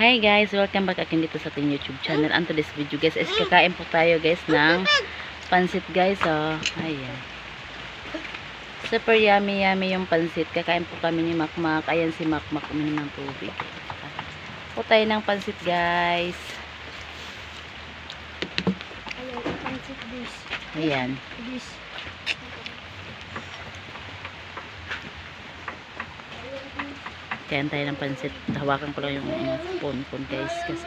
Hi guys, welcome back again dito sa ating YouTube channel. And today's video guys is kakain po tayo guys ng pansit guys. Oh, ayan. Super yummy yummy yung pansit. Kakain po kami ni Makmak. Ayan si Makmak uminom ng tubig. Po tayo ng pansit guys. Ayaw, pancit dish. Ayan. Dish. Kain tayo ng pansit. Hawakan ko lang yung phone ko guys. Kasi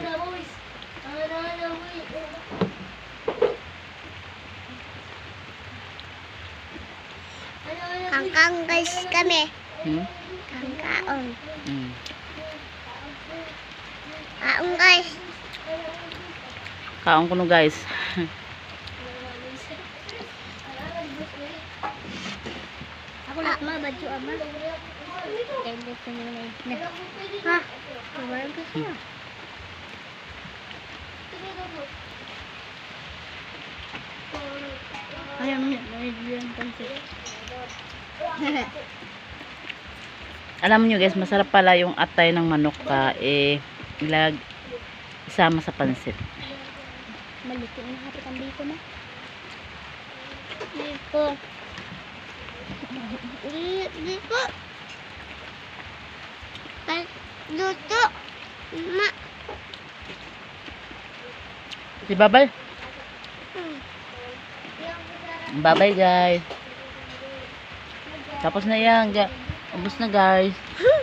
Kangkang guys kami. hmm? Kangkaon. Hmm. Kaon guys. Kaon ko no guys. Ako na ma, badyo ama. Ko na na. Ha? Kumain ka siya. Ayaw mo na yung pancit. Alam niyo guys, masarap pala yung atay ng manok ka eh ilag isama sa pansit. Malito na hapit ang biko na. Biko. Biko. Luto. Ma. Si Babay. Babay guys. Tapos na yan. Ubus na guys.